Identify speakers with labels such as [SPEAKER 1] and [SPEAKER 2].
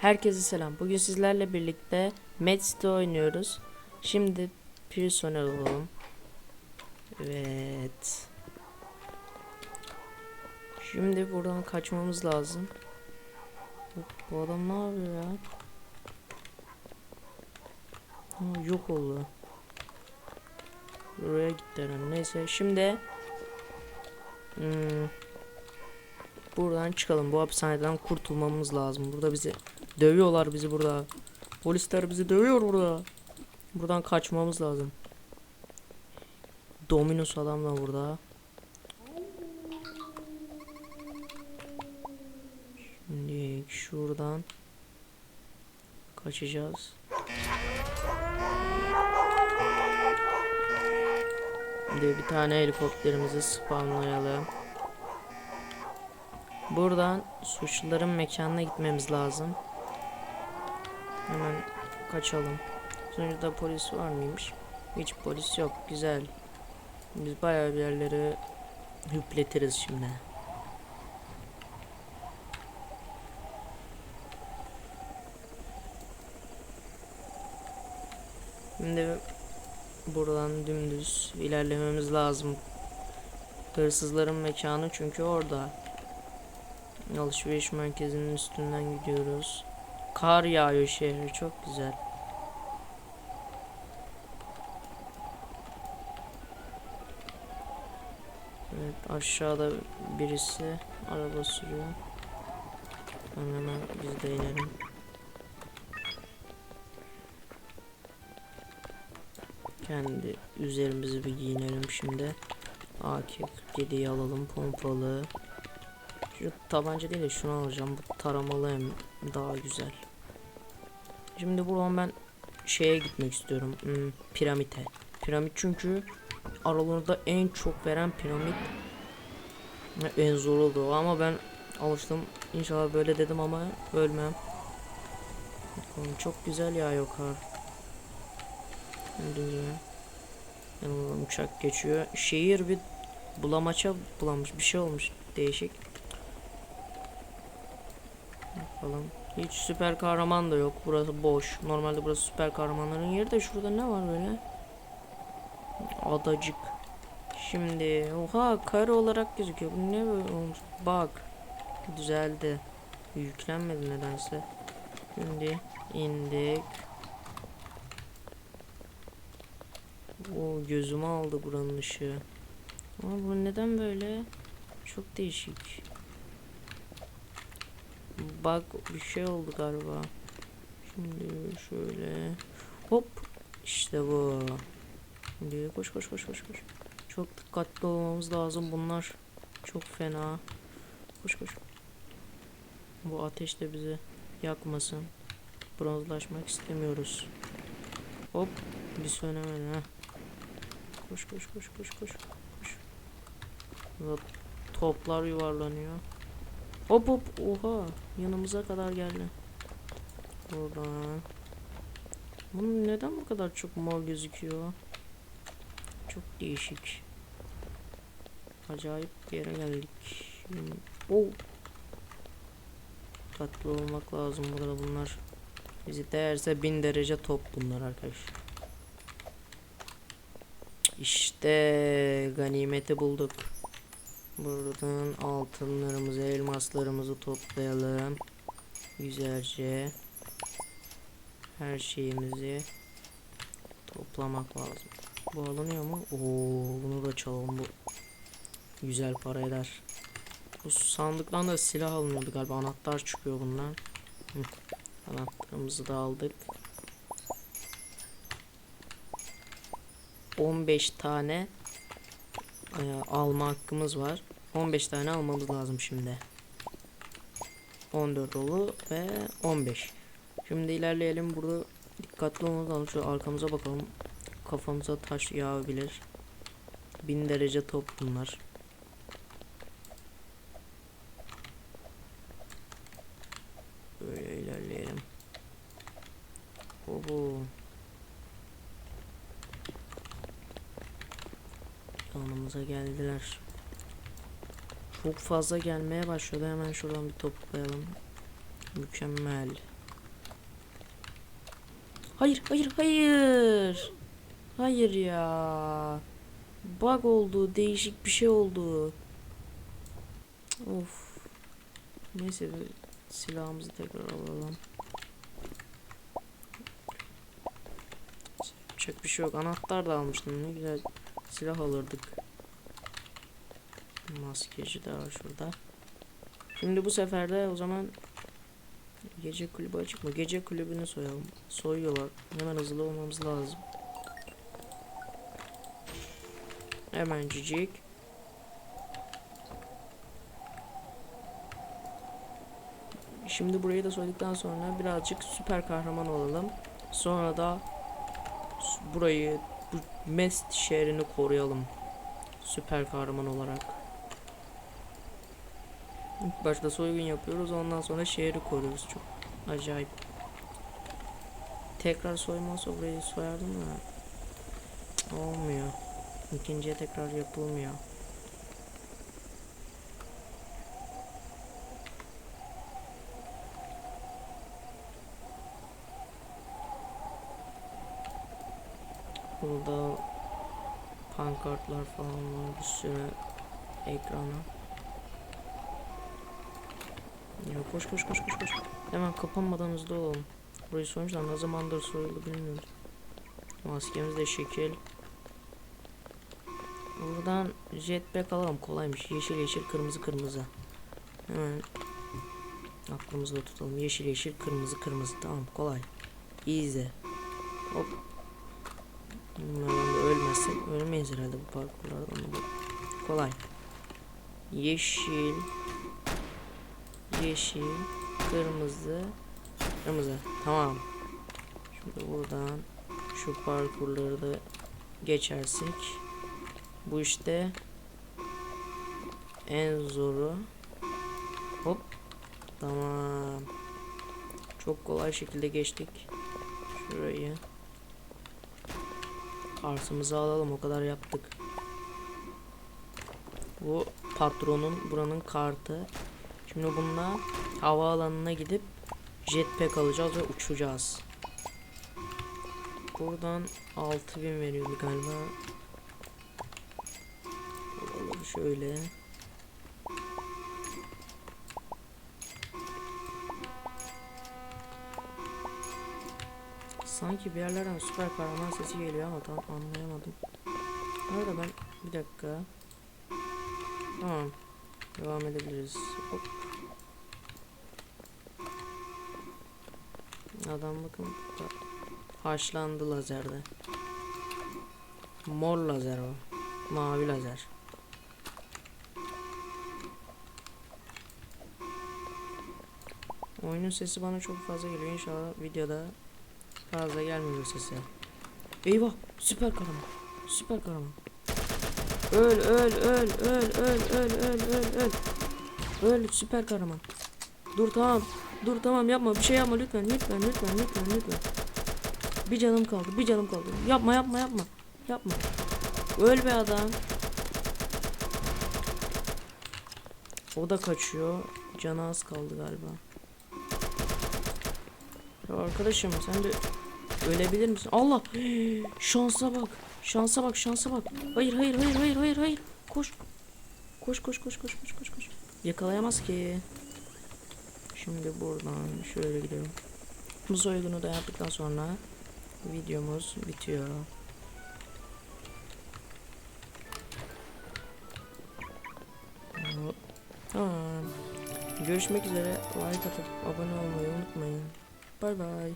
[SPEAKER 1] Herkese selam. Bugün sizlerle birlikte Medcity oynuyoruz. Şimdi personel olalım. Evet. Şimdi buradan kaçmamız lazım. Bu, adam ne yapıyor ya? Ha, yok oldu. Buraya gitti. Neyse şimdi hmm, buradan çıkalım. Bu hapishaneden kurtulmamız lazım. Burada bizi dövüyorlar bizi burada. Polisler bizi dövüyor burada. Buradan kaçmamız lazım. Dominus adam da burada. Şimdi şuradan kaçacağız. Şimdi bir tane helikopterimizi spawnlayalım. Buradan suçluların mekanına gitmemiz lazım. Hemen kaçalım. Sonuçta polis var mıymış? Hiç polis yok. Güzel. Biz bayağı bir yerleri hüpletiriz şimdi. Şimdi buradan dümdüz ilerlememiz lazım. Hırsızların mekanı çünkü orada. Alışveriş merkezinin üstünden gidiyoruz. Kar yağıyor şehre çok güzel. Evet aşağıda birisi araba sürüyor. Hemen biz de inelim. Kendi üzerimizi bir giyinelim şimdi. AK-47'yi alalım pompalı. Şu tabanca değil de şunu alacağım. Bu taramalı hem daha güzel. Şimdi buradan ben şeye gitmek istiyorum. Hmm, piramite. Piramit çünkü aralarında en çok veren piramit en zor oldu ama ben alıştım. İnşallah böyle dedim ama ölmem. Oğlum Çok güzel ya yok ha. Yanımdan uçak geçiyor. Şehir bir bulamaça bulamış bir şey olmuş değişik. Bakalım. Hiç süper kahraman da yok. Burası boş. Normalde burası süper kahramanların yeri de şurada ne var böyle? Adacık. Şimdi oha kare olarak gözüküyor. Bu ne olmuş? Bak. Düzeldi. Yüklenmedi nedense. Şimdi indik. O gözümü aldı buranın ışığı. Ama bu neden böyle? Çok değişik. Bak bir şey oldu galiba. Şimdi şöyle hop işte bu. Şimdi koş koş koş koş koş. Çok dikkatli olmamız lazım bunlar. Çok fena. Koş koş. Bu ateş de bizi yakmasın. Bronzlaşmak istemiyoruz. Hop bir sönemedi ha. Koş koş koş koş koş. koş. Toplar yuvarlanıyor. Hop hop oha yanımıza kadar geldi. Buradan. Bunun neden bu kadar çok mor gözüküyor? Çok değişik. Acayip bir yere geldik. Şimdi- Oh. Dikkatli olmak lazım burada bunlar. Bizi değerse bin derece top bunlar arkadaşlar. İşte ganimeti bulduk. Buradan altınlarımızı, elmaslarımızı toplayalım. Güzelce. Her şeyimizi toplamak lazım. Bu alınıyor mu? Oo, bunu da çalalım bu. Güzel para eder. Bu sandıktan da silah alınıyordu galiba. Anahtar çıkıyor bundan. Anahtarımızı da aldık. 15 tane e, alma hakkımız var. 15 tane almamız lazım şimdi. 14 dolu ve 15. Şimdi ilerleyelim. Burada dikkatli olmamız lazım. Arkamıza bakalım. Kafamıza taş yağabilir. 1000 derece top bunlar. Böyle ilerleyelim. Obo. Yanımıza geldiler. Çok fazla gelmeye başladı. Hemen şuradan bir toplayalım. Mükemmel. Hayır, hayır, hayır. Hayır ya. Bug oldu, değişik bir şey oldu. Of. Neyse silahımızı tekrar alalım. Yapacak bir şey yok. Anahtar da almıştım. Ne güzel silah alırdık. Maskeci var şurada. Şimdi bu sefer de o zaman gece kulübü açık mı? Gece kulübünü soyalım. Soyuyorlar. Hemen hızlı olmamız lazım. Hemencik. Şimdi burayı da soyduktan sonra birazcık süper kahraman olalım. Sonra da burayı, bu Mest şehrini koruyalım. Süper kahraman olarak. İlk başta soygun yapıyoruz ondan sonra şehri koruyoruz. Çok acayip. Tekrar soyma olsa burayı soyardım da olmuyor. İkinciye tekrar yapılmıyor. Burada pankartlar falan var bir sürü ekrana. Ya koş koş koş koş koş. Hemen kapanmadan hızlı olalım. Burayı soymuşlar ne zamandır soyuldu bilmiyorum. Maskemiz de şekil. Buradan jetpack alalım kolaymış. Yeşil yeşil kırmızı kırmızı. Hemen aklımızda tutalım. Yeşil yeşil kırmızı kırmızı tamam kolay. Easy. Hop. Bunlardan da ölmezsek ölmeyiz herhalde bu parkurlardan da. Kolay. Yeşil. Yeşil. Kırmızı. Kırmızı. Tamam. Şimdi buradan şu parkurları da geçersek. Bu işte en zoru. Hop. Tamam. Çok kolay şekilde geçtik. Şurayı. Kartımızı alalım o kadar yaptık. Bu patronun buranın kartı. Şimdi bununla havaalanına gidip jetpack alacağız ve uçacağız. Buradan 6000 veriyordu galiba. Şöyle. Sanki bir yerlerden süper kahraman sesi geliyor ama tam anlayamadım. Arada ben bir dakika. Tamam. Devam edebiliriz. Hop. Adam bakın burada haşlandı lazerde. Mor lazer o. Mavi lazer. Oyunun sesi bana çok fazla geliyor. İnşallah videoda fazla gelmiyor sesi. Eyvah! Süper kahraman. Süper kahraman. Öl öl öl öl öl öl öl öl öl. Öl süper kahraman. Dur tamam. Dur tamam yapma bir şey yapma lütfen lütfen lütfen lütfen lütfen. Bir canım kaldı bir canım kaldı. Yapma yapma yapma. Yapma. Öl be adam. O da kaçıyor. Canı az kaldı galiba. Ya arkadaşım sen de ölebilir misin? Allah! Şansa bak. Şansa bak, şansa bak. Hayır, hayır, hayır, hayır, hayır, hayır. Koş. Koş, koş, koş, koş, koş, koş, koş. Yakalayamaz ki. Şimdi buradan şöyle gidelim. Bu soygunu da yaptıktan sonra videomuz bitiyor. Tamam. Görüşmek üzere. Like atıp abone olmayı unutmayın. Bay bay.